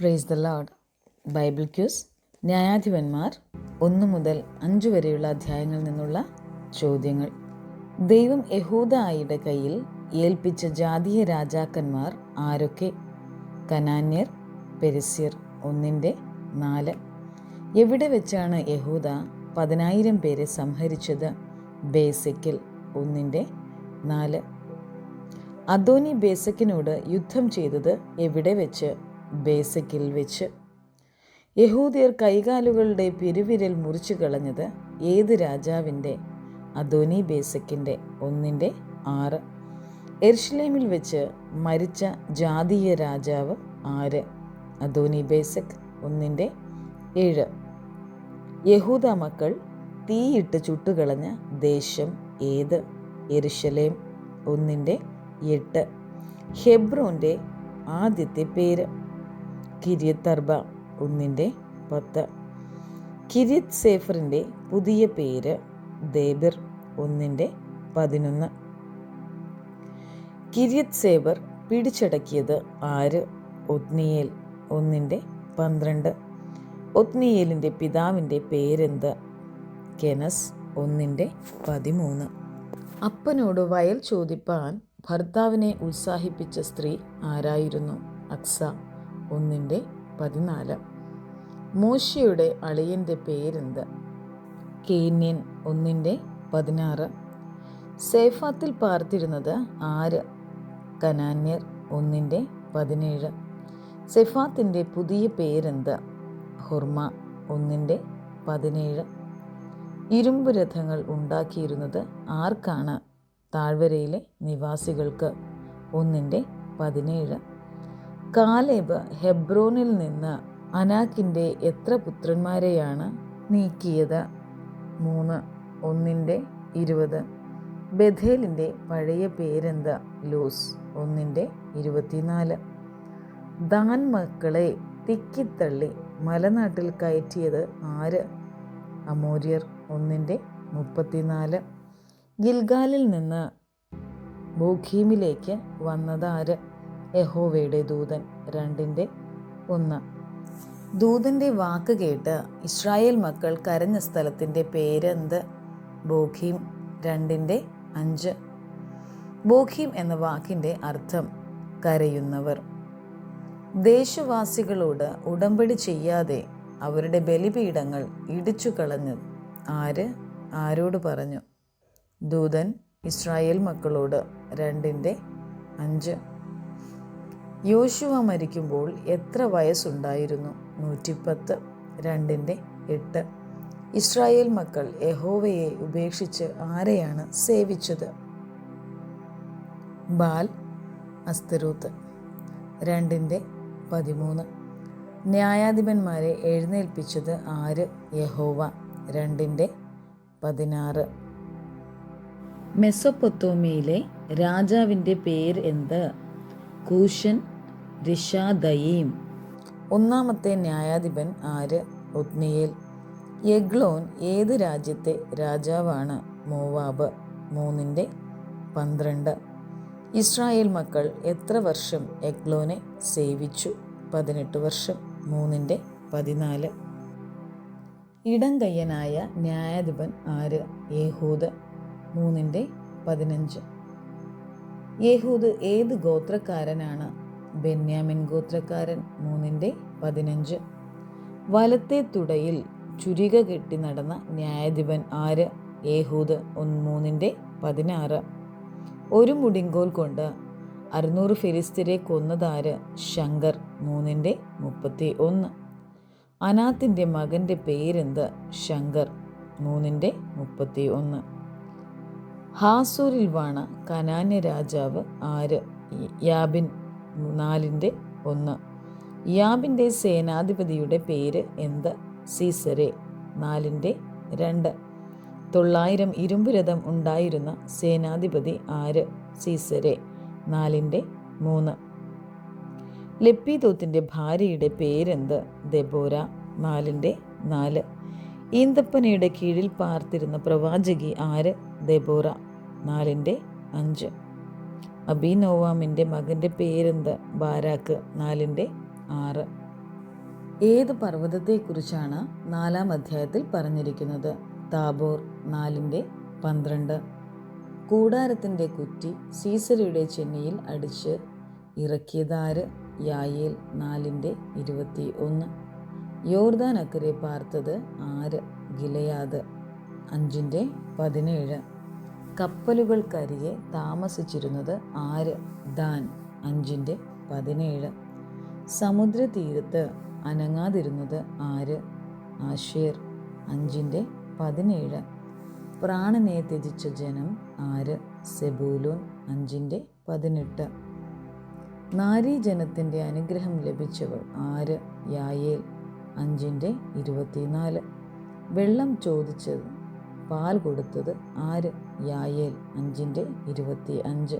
Praise the Lord Bible quiz ന്യായാധിപന്മാർ ഒന്ന് മുതൽ അഞ്ച് വരെയുള്ള അധ്യായങ്ങളിൽ നിന്നുള്ള ചോദ്യങ്ങൾ. ദൈവം യഹൂദായിയുടെ കയ്യിൽ ഏൽപ്പിച്ച ജാതീയ രാജാക്കന്മാർ ആരൊക്കെ? കനാന്യർ പെരിസ്യർ ഒന്നിന്റെ നാല്. എവിടെ വെച്ചാണ് യഹൂദ പതിനായിരം പേരെ സംഹരിച്ചത്? ബേസിക്കിൽ ഒന്നിന്റെ നാല്. അദോനി ബേസക്കിനോട് യുദ്ധം ചെയ്തത് എവിടെ വെച്ച്? ബേസക്കിൽ വെച്ച് യഹൂദിയർ കൈകാലുകളുടെ പെരുവിരൽ മുറിച്ചു കളഞ്ഞത് ഏത് രാജാവിന്റെ? അദോനി ബേസക്കിന്റെ ഒന്നിന്റെ ആറ്. എർഷ്ലേമിൽ വെച്ച് മരിച്ച ജാതീയ രാജാവ് ആര്? അദോനി ബേസക് ഒന്നിന്റെ ഏഴ്. യഹൂദ മക്കൾ തീയിട്ട് ചുട്ടുകളഞ്ഞ ദേശം ഏത്? എരുഷലേം ഒന്നിന്റെ എട്ട്. ഹെബ്രോന്റെ ആദ്യത്തെ പേര്. കിര്യത്തർബ ഒന്നിന്റെ പത്ത്. കിരിയത് സേഫറിന്റെ പുതിയ പേര് ദേബിർ ഒന്നിന്റെ പതിനൊന്ന്. കിരിയത് സേബർ പിടിച്ചടക്കിയത് ആര്? ഒത്നിയേൽ ഒന്നിന്റെ പന്ത്രണ്ട്. ഒത്നിയേലിന്റെ പിതാവിന്റെ പേരെന്ത്? കെനസ് ഒന്നിന്റെ പതിമൂന്ന്. അപ്പനോട് വയൽ ചോദിപ്പാൻ ഭർത്താവിനെ ഉത്സാഹിപ്പിച്ച സ്ത്രീ ആരായിരുന്നു? അക്സ. ഒന്നിന്റെ പതിനാല്. മോശയുടെ അളിയന്റെ പേരെന്ത്? കേന്യൻ ഒന്നിന്റെ പതിനാറ്. സേഫാത്തിൽ പാർത്തിരുന്നത് ആര്? കനാന്യർ ഒന്നിന്റെ പതിനേഴ്. സെഫാത്തിന്റെ പുതിയ പേരെന്ത്? ഹുർമ ഒന്നിന്റെ പതിനേഴ്. ഇരുമ്പ് രഥങ്ങൾ ഉണ്ടാക്കിയിരുന്നത് ആർക്കാണ്? താഴ്വരയിലെ നിവാസികൾക്ക് ഒന്നിന്റെ പതിനേഴ്. കാലേബ് ഹെബ്രോനിൽ നിന്ന് അനാക്കിന്റെ എത്ര പുത്രന്മാരെയാണ് നീക്കിയത്? മൂന്ന് ഒന്നിന്റെ ഇരുപത്. ബഥേലിന്റെ പഴയ പേരെന്ത്? ലൂസ് ഒന്നിന്റെ ഇരുപത്തിനാല്. ദാൻ മക്കളെ തിക്കിത്തള്ളി മലനാട്ടിൽ കയറ്റിയത് ആര്? അമോര്യർ ഒന്നിന്റെ മുപ്പത്തിനാല്. ഗിൽഗാലിൽ നിന്ന് ബോഖീമിലേക്ക് വന്നതാര് യഹോവയുടെ ദൂതൻ. രണ്ടിന്റെ ഒന്ന്. ദൂതന്റെ വാക്ക് കേട്ട് ഇസ്രായേൽ മക്കൾ കരഞ്ഞ സ്ഥലത്തിന്റെ പേരെന്ത്? ബോഖീം. രണ്ടിന്റെ അഞ്ച്. ബോഖീം എന്ന വാക്കിന്റെ അർത്ഥം കരയുന്നവർ. ദേശവാസികളോട് ഉടമ്പടി ചെയ്യാതെ അവരുടെ ബലിപീഠങ്ങൾ ഇടിച്ചു കളഞ്ഞു ആര്? ആരോട് പറഞ്ഞു? ദൂതൻ ഇസ്രായേൽ മക്കളോട്. രണ്ടിന്റെ അഞ്ച്. യോശുവ മരിക്കുമ്പോൾ എത്ര വയസ്സുണ്ടായിരുന്നു? നൂറ്റിപ്പത്ത് രണ്ടിന്റെ എട്ട്. ഇസ്രായേൽ മക്കൾ യഹോവയെ ഉപേക്ഷിച്ച് ആരെയാണ് സേവിച്ചത്? ബാൽ അസ്തരൂത്ത് രണ്ടിന്റെ പതിമൂന്ന്. ന്യായാധിപന്മാരെ എഴുന്നേൽപ്പിച്ചത് ആര്? യഹോവ രണ്ടിന്റെ പതിനാറ്. മെസ്സൊപ്പൊത്തോമിയിലെ രാജാവിന്റെ പേര് എന്ത്? കൂഷൻ രിഷാദയീം. ഒന്നാമത്തെ ന്യായാധിപൻ ആര്? ഒത്നിയേൽ. യഗ്ലോൻ ഏത് രാജ്യത്തെ രാജാവാണ്? മോവാബ് മൂന്നിന്റെ പന്ത്രണ്ട്. ഇസ്രായേൽ മക്കൾ എത്ര വർഷം എഗ്ലോനെ സേവിച്ചു? പതിനെട്ട് വർഷം മൂന്നിന്റെ പതിനാല്. ഇടംകയ്യനായ ന്യായാധിപൻ ആര്? യേഹൂദ് മൂന്നിന്റെ പതിനഞ്ച്. യേഹൂദ് ഏത് ഗോത്രക്കാരനാണ്? ബെന്യാമിൻ ഗോത്രക്കാരൻ മൂന്നിന്റെ പതിനഞ്ച്. വലത്തെ തുടയിൽ ചുരിക കെട്ടി നടന്ന ന്യായാധിപൻ ആര്? യേഹൂദ് ഒന്ന് മൂന്നിന്റെ പതിനാറ്. ഒരു മുടിങ്കോൽ കൊണ്ട് അറുന്നൂറ് ഫിലിസ്തീരെ കൊന്നതാര്? ശങ്കർ മൂന്നിന്റെ മുപ്പത്തി ഒന്ന്. അനാത്തിന്റെ മകന്റെ പേരെന്ത്? ശങ്കർ മൂന്നിന്റെ മുപ്പത്തി ഒന്ന്. ഹാസൂരിൽ വാണ കനാന്യ രാജാവ് ആര്? യാബിൻ നാലിന്റെ ഒന്ന്. യാബിന്റെ സേനാധിപതിയുടെ പേര് എന്ത്? സീസരെ നാലിന്റെ രണ്ട്. തൊള്ളായിരം ഇരുമ്പുരഥം ഉണ്ടായിരുന്ന സേനാധിപതി ആര്? സീസരെ നാലിന്റെ മൂന്ന്. ലപ്പിദൂത്തിന്റെ ഭാര്യയുടെ പേരെന്ത്? ദെബോര നാലിന്റെ നാല്. ഈന്തപ്പനയുടെ കീഴിൽ പാർത്തിരുന്ന പ്രവാചകി ആര്? ദെബോറ നാലിന്റെ അഞ്ച്. അബിനോവാമിന്റെ മകന്റെ പേരെന്ത്? ബാരാക്ക്. നാലിന്റെ ആറ്. ഏത് പർവതത്തെക്കുറിച്ചാണ് നാലാം അധ്യായത്തിൽ പറഞ്ഞിരിക്കുന്നത്? താബോർ നാലിന്റെ പന്ത്രണ്ട്. കൂടാരത്തിന്റെ കുറ്റി സീസരയുടെ ചെന്നിയിൽ അടിച്ച് ഇറക്കിയതാര്? യായേൽ നാലിന്റെ ഇരുപത്തി ഒന്ന് യോർദാൻ അക്കരെ പാർത്തത് ആര്? ഗിലയാദ്. അഞ്ചിന്റെ പതിനേഴ്. കപ്പലുകൾക്കരികെ താമസിച്ചിരുന്നത് ആര്? ദാൻ അഞ്ചിന്റെ പതിനേഴ്. സമുദ്രതീരത്ത് അനങ്ങാതിരുന്നത് ആര്? ആഷേർ അഞ്ചിന്റെ പതിനേഴ്. പ്രാണനെ ത്യജിച്ച ജനം ആര്? സെബൂലൂൻ അഞ്ചിന്റെ പതിനെട്ട്. നാരീജനത്തിന്റെ അനുഗ്രഹം ലഭിച്ചവൾ ആര്? യായേൽ അഞ്ചിന്റെ ഇരുപത്തിനാല്. വെള്ളം ചോദിച്ചത് പാൽ കൊടുത്തത് ആര്? യായേൽ. അഞ്ചിന്റെ ഇരുപത്തി അഞ്ച്.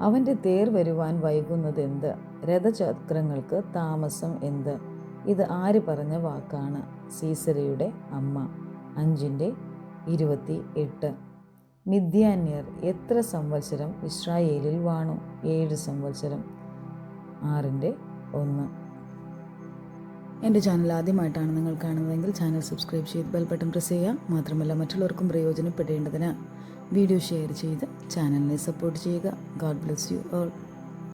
അവന്റെ തേർ വരുവാൻ വൈകുന്നത് എന്ത്? രഥചക്രങ്ങൾക്ക് താമസം എന്ത്? ഇത് ആര് പറഞ്ഞ വാക്കാണ്? സീസരയുടെ അമ്മ. അഞ്ചിന്റെ ഇരുപത്തി എട്ട്. മിഥ്യാന്യർ എത്ര സംവത്സരം ഇസ്രായേലിൽ വാണു? ഏഴ് സംവത്സരം. ആറിന്റെ ഒന്ന്. എന്റെ ചാനൽ ആദ്യമായിട്ടാണ് നിങ്ങൾ കാണുന്നതെങ്കിൽ ചാനൽ സബ്സ്ക്രൈബ് ചെയ്ത് ബെൽ ബട്ടൺ പ്രസ് ചെയ്യുക. മാത്രമല്ല മറ്റുള്ളവർക്കും പ്രയോജനപ്പെടേണ്ടതിന് വീഡിയോ ഷെയർ ചെയ്ത് ചാനലിനെ സപ്പോർട്ട് ചെയ്യുക. God bless you all